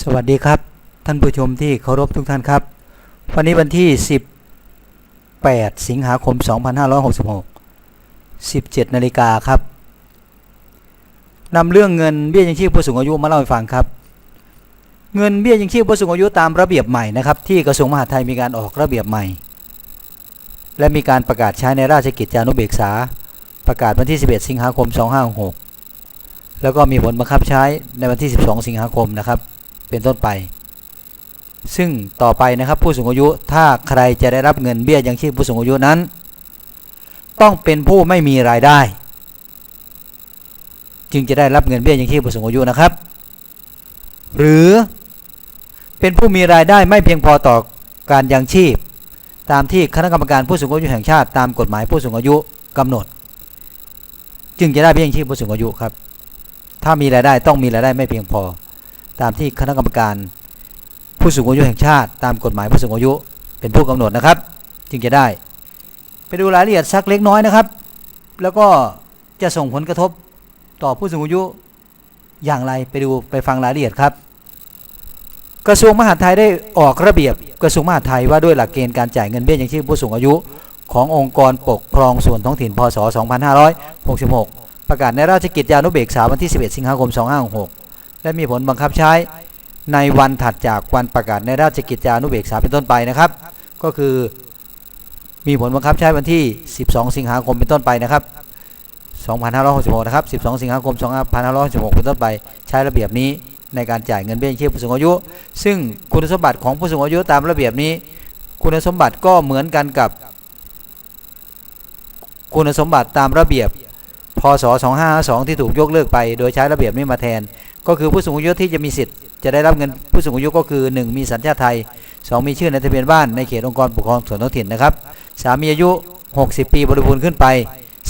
สวัสดีครับ ท่านผู้ชมที่เคารพทุกท่านครับ วันนี้วันที่ 18 สิงหาคม 2566 17นาฬิกาครับนำเรื่องเงินเบี้ยยังชีพผู้สูงอายุมาเล่าให้ฟังครับ เงินเบี้ยยังชีพผู้สูงอายุตามระเบียบใหม่นะครับที่กระทรวงมหาดไทยมีการออกระเบียบใหม่ และมีการประกาศใช้ในราชกิจจานุเบกษา ประกาศวันที่ 11 สิงหาคม 2566 แล้วก็มีผลบังคับใช้ในวันที่ 12 สิงหาคมนะครับ เป็นต้นไป ซึ่งต่อไปนะครับผู้สูงอายุถ้าใครจะได้รับเงินเบี้ยยังชีพผู้สูงอายุนั้น ต้องเป็นผู้ไม่มีรายได้ จึงจะได้รับเงินเบี้ยยังชีพผู้สูงอายุนะครับ หรือเป็นผู้มีรายได้ไม่เพียงพอต่อการยังชีพ ตามที่คณะกรรมการผู้สูงอายุแห่งชาติตามกฎหมายผู้สูงอายุกำหนด จึงจะได้เบี้ยยังชีพผู้สูงอายุครับ ถ้ามีรายได้ต้องมีรายได้ไม่เพียงพอ ตามที่คณะกรรมการ ผู้สูงอายุแห่งชาติ ตามกฎหมายผู้สูงอายุเป็นผู้กำหนดนะครับ จึงจะได้ ไปดูรายละเอียดสักเล็กน้อยนะครับ แล้วก็จะส่งผลกระทบต่อผู้สูงอายุอย่างไรไปดูไปฟังรายละเอียดครับ กระทรวงมหาดไทยได้ออกระเบียบกระทรวงมหาดไทยว่าด้วยหลักเกณฑ์การจ่ายเงินเบี้ยยังชีพผู้สูงอายุ ขององค์กรปกครองส่วนท้องถิ่นพศ 2566 ประกาศในราชกิจจานุเบกษาวันที่ 11 สิงหาคม 2566 และมีผลบังคับใช้ในวันถัดจากวันประกาศในราชกิจจานุเบกษาเป็นต้นไปนะครับ ก็คือมีผลบังคับใช้วันที่ 12 สิงหาคมเป็นต้นไปนะครับ 2566 นะครับ 12 สิงหาคม 2566 เป็นต้นไป ใช้ระเบียบนี้ในการจ่ายเงินเบี้ยยังชีพผู้สูงอายุ ซึ่งคุณสมบัติของผู้สูงอายุตามระเบียบนี้ คุณสมบัติก็เหมือนกันกับ คุณสมบัติตามระเบียบพศ 2552 ที่ถูกยกเลิกไป โดยใช้ระเบียบนี้มาแทน ก็คือผู้สูงอายุที่จะมีสิทธิ์จะได้รับเงินผู้สูงอายุก็คือ 1 มีสัญชาติไทย 2 มีชื่อในทะเบียนบ้านในเขตองค์กรปกครองส่วนท้องถิ่นนะครับ3มีอายุ 60 ปีบริบูรณ์ขึ้นไป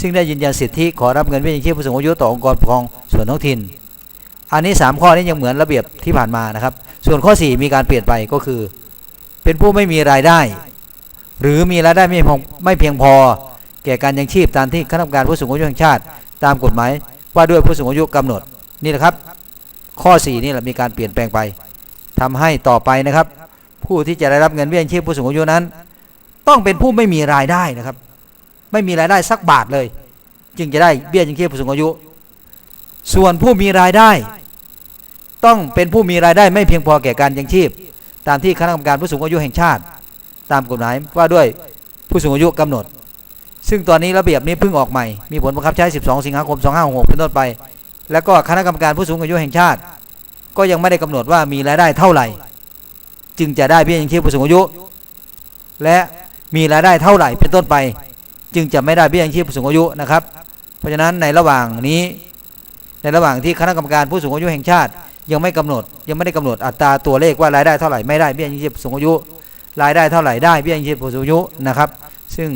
ซึ่งได้ยืนยันสิทธิขอรับเงินเบี้ยยังชีพผู้สูงอายุต่อองค์กรปกครองส่วนท้องถิ่น อันนี้ 3 ข้อนี้ยังเหมือนระเบียบที่ผ่านมานะครับ ส่วนข้อ 4 มีการเปลี่ยนไปก็คือ เป็นผู้ไม่มีรายได้ หรือมีรายได้ไม่ไม่เพียงพอ แก่การยังชีพตามที่คณะกรรมการผู้สูงอายุแห่งชาติ ตามกฎหมายว่าด้วยผู้สูงอายุกำหนดนี่แหละครับ ข้อ 4 นี่แหละมีการเปลี่ยนแปลงไปทำให้ต่อไปนะครับ ผู้ที่จะได้รับเงินเบี้ยยังชีพผู้สูงอายุนั้น ต้องเป็นผู้ไม่มีรายได้นะครับ ไม่มีรายได้สักบาทเลย จึงจะได้เบี้ยยังชีพผู้สูงอายุ ส่วนผู้มีรายได้ ต้องเป็นผู้มีรายได้ไม่เพียงพอแก่การยังชีพ ตามที่คณะกรรมการผู้สูงอายุแห่งชาติ ตามกฎหมายว่าด้วยผู้สูงอายุกำหนด ซึ่งตอนนี้ระเบียบนี้เพิ่งออกใหม่ มีผลบังคับใช้ 12 สิงหาคม 2566 เป็นต้นไป แล้วก็คณะกรรมการผู้สูงอายุแห่งชาติ ก็ยังไม่ได้กำหนดว่ามีรายได้เท่าไหร่ จึงจะได้เบี้ยยังชีพผู้สูงอายุ และมีรายได้เท่าไหร่เป็นต้นไป จึงจะไม่ได้เบี้ยยังชีพผู้สูงอายุนะครับ เพราะฉะนั้นในระหว่างนี้ ในระหว่างที่คณะกรรมการผู้สูงอายุแห่งชาติ ยังไม่กำหนดยังไม่ได้กำหนดอัตราตัวเลขว่ารายได้เท่าไหร่ไม่ได้เบี้ยยังชีพผู้สูงอายุ รายได้เท่าไหร่ได้เบี้ยยังชีพผู้สูงอายุนะครับ ซึ่ง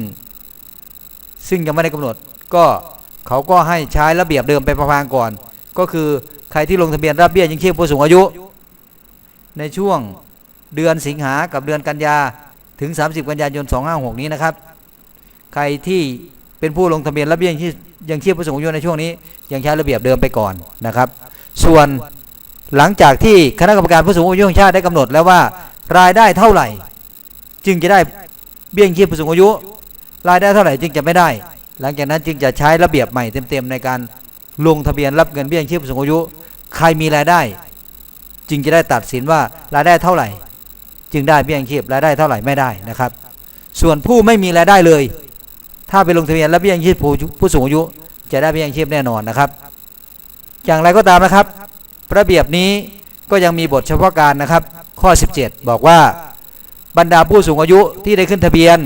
ซึ่งยังไม่ได้กำหนดก็ เขาก็ให้ใช้ระเบียบเดิมไปประพางก่อน ก็คือใครที่ลงทะเบียนรับเบี้ยยังชีพผู้สูงอายุ ในช่วงเดือนสิงหากับเดือนกันยาถึง 30 กันยายน 256 นี้นะครับ ใครที่เป็นผู้ลงทะเบียนรับเบี้ยยังชีพยังชีพผู้สูงอายุในช่วงนี้ ยังใช้ระเบียบเดิมไปก่อนนะครับ ส่วนหลังจากที่คณะกรรมการผู้สูงอายุแห่งชาติได้กำหนดแล้วว่ารายได้เท่าไหร่ จึงจะได้เบี้ยยังชีพผู้สูงอายุ รายได้เท่าไหร่จึงจะไม่ได้ หลังจากนั้นจึงจะใช้ระเบียบใหม่เต็มๆในการลงทะเบียนรับเงินเบี้ยชีพผู้สูงอายุ ใครมีรายได้ จึงจะได้ตัดสินว่ารายได้เท่าไหร่ จึงได้เบี้ยชีพรายได้เท่าไหร่ไม่ได้นะครับ ส่วนผู้ไม่มีรายได้เลย ถ้าไปลงทะเบียนรับเบี้ยชีพผู้ผู้สูงอายุ จะได้เบี้ยชีพแน่นอนนะครับ อย่างไรก็ตามนะครับ ระเบียบนี้ก็ยังมีบทเฉพาะการนะครับ ข้อ 17 บอกว่าบรรดาผู้สูงอายุที่ได้ขึ้นทะเบียน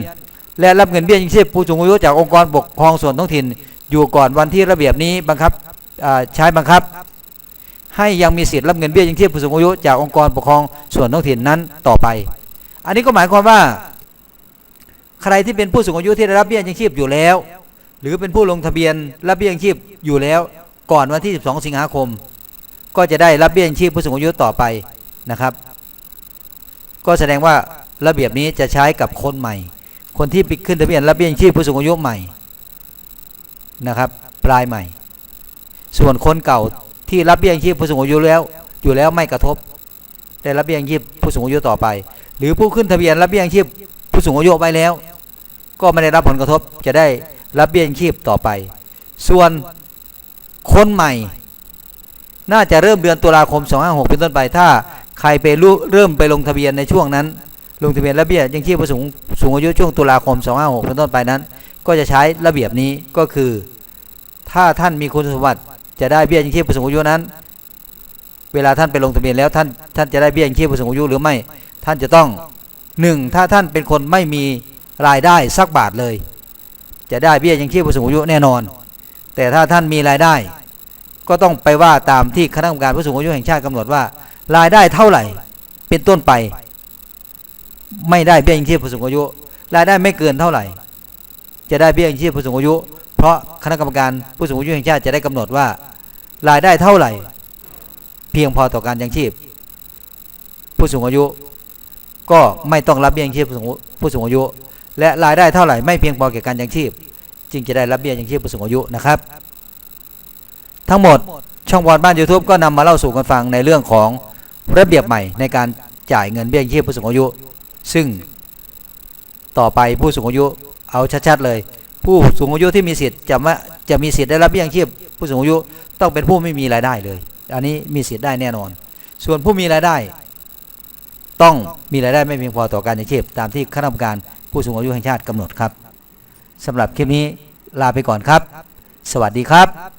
และรับเงินเบี้ยยังชีพผู้สูงอายุจากองค์กรปกครองส่วนท้องถิ่น อยู่ก่อนวันที่ระเบียบนี้บังคับใช้บังคับ ให้ยังมีสิทธิ์รับเงินเบี้ยยังชีพผู้สูงอายุจากองค์กรปกครองส่วนท้องถิ่นนั้นต่อไป อันนี้ก็หมายความว่า ใครที่เป็นผู้สูงอายุที่ได้รับเบี้ยยังชีพอยู่แล้ว หรือเป็นผู้ลงทะเบียนรับเบี้ยยังชีพอยู่แล้ว ก่อนวันที่ 12 สิงหาคม ก็จะได้รับเบี้ยยังชีพผู้สูงอายุต่อไปนะครับ ก็แสดงว่าระเบียบนี้จะใช้กับคนใหม่ คนที่ไปขึ้นทะเบียนรับเบี้ยยังชีพผู้สูงอายุใหม่นะครับปลายใหม่ ส่วนคนเก่าที่รับเบี้ยยังชีพผู้สูงอายุแล้ว อยู่แล้วไม่กระทบ ได้รับเบี้ยยังชีพผู้สูงอายุต่อไป หรือผู้ขึ้นทะเบียนรับเบี้ยยังชีพผู้สูงอายุไว้แล้ว ก็ไม่ได้รับผลกระทบจะได้รับเบี้ยยังชีพต่อไป ส่วนคนใหม่ น่าจะเริ่มเดือนตุลาคม 256เป็นต้นไป ถ้าใครไปเริ่มไปลงทะเบียนในช่วงนั้น ลงทะเบียนรับเบี้ยยังชีพผู้สูงสูงอายุช่วงตุลาคม 256เป็นต้นไปนั้น ก็จะใช้ระเบียบนี้ก็คือ ถ้าท่านมีคุณสมบัติจะได้เบี้ยยังชีพผู้สูงอายุนั้น เวลาท่านไปลงทะเบียนแล้วท่านท่านจะได้เบี้ยยังชีพผู้สูงอายุหรือไม่ ท่านจะต้องหนึ่งถ้าท่านเป็นคนไม่มีรายได้สักบาทเลย จะได้เบี้ยยังชีพผู้สูงอายุแน่นอน แต่ถ้าท่านมีรายได้ ก็ต้องไปว่าตามที่คณะกรรมการผู้สูงอายุแห่งชาติกำหนดว่า รายได้เท่าไหร่เป็นต้นไป ไม่ได้เบี้ยยังชีพผู้สูงอายุรายได้ไม่เกินเท่าไหร่ จะได้เบี้ยยังชีพผู้สูงอายุ เพราะคณะกรรมการผู้สูงอายุแห่งชาติจะได้กำหนดว่ารายได้เท่าไหร่ เพียงพอต่อการยังชีพ ผู้สูงอายุ ก็ไม่ต้องรับเบี้ยยังชีพผู้สูงอายุ และรายได้เท่าไหร่ไม่เพียงพอแก่การยังชีพ จึงจะได้รับเบี้ยยังชีพผู้สูงอายุนะครับ ทั้งหมดช่องบอลบ้าน YouTube ก็นำมาเล่าสู่กันฟังในเรื่องของระเบียบใหม่ในการจ่ายเงินเบี้ยยังชีพผู้สูงอายุ ซึ่งต่อไปผู้สูงอายุเอาชัดๆเลย ผู้สูงอายุที่มีสิทธิ์จะมาจะมีสิทธิ์ได้รับเบี้ยยังชีพผู้สูงอายุต้องเป็นผู้ไม่มีรายได้เลย อันนี้มีสิทธิ์ได้แน่นอน ส่วนผู้มีรายได้ ต้องมีรายได้ไม่เพียงพอต่อการยังชีพตามที่คณะกรรมการผู้สูงอายุแห่งชาติกำหนดครับสำหรับคลิปนี้ลาไปก่อนครับ สวัสดีครับ